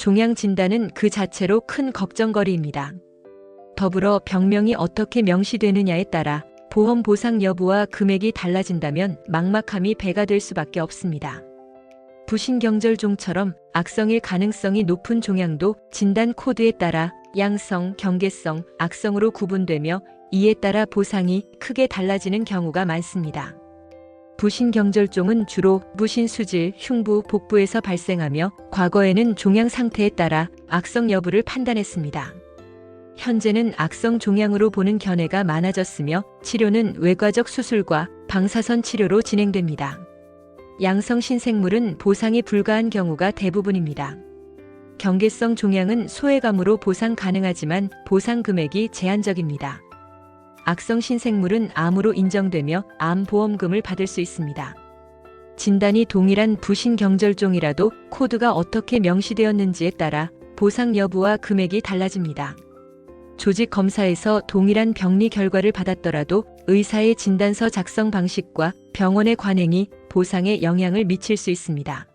종양 진단은 그 자체로 큰 걱정거리입니다. 더불어 병명이 어떻게 명시되느냐에 따라 보험 보상 여부와 금액이 달라진다면 막막함이 배가 될 수밖에 없습니다. 부신경절종처럼 악성일 가능성이 높은 종양도 진단 코드에 따라 양성, 경계성, 악성으로 구분되며 이에 따라 보상이 크게 달라지는 경우가 많습니다. 부신경절종은 주로 부신수질, 흉부, 복부에서 발생하며 과거에는 종양 상태에 따라 악성 여부를 판단했습니다. 현재는 악성 종양으로 보는 견해가 많아졌으며 치료는 외과적 수술과 방사선 치료로 진행됩니다. 양성 신생물은 보상이 불가한 경우가 대부분입니다. 경계성 종양은 소외감으로 보상 가능하지만 보상 금액이 제한적입니다. 악성 신생물은 암으로 인정되며 암 보험금을 받을 수 있습니다. 진단이 동일한 부신경절종이라도 코드가 어떻게 명시되었는지에 따라 보상 여부와 금액이 달라집니다. 조직 검사에서 동일한 병리 결과를 받았더라도 의사의 진단서 작성 방식과 병원의 관행이 보상에 영향을 미칠 수 있습니다.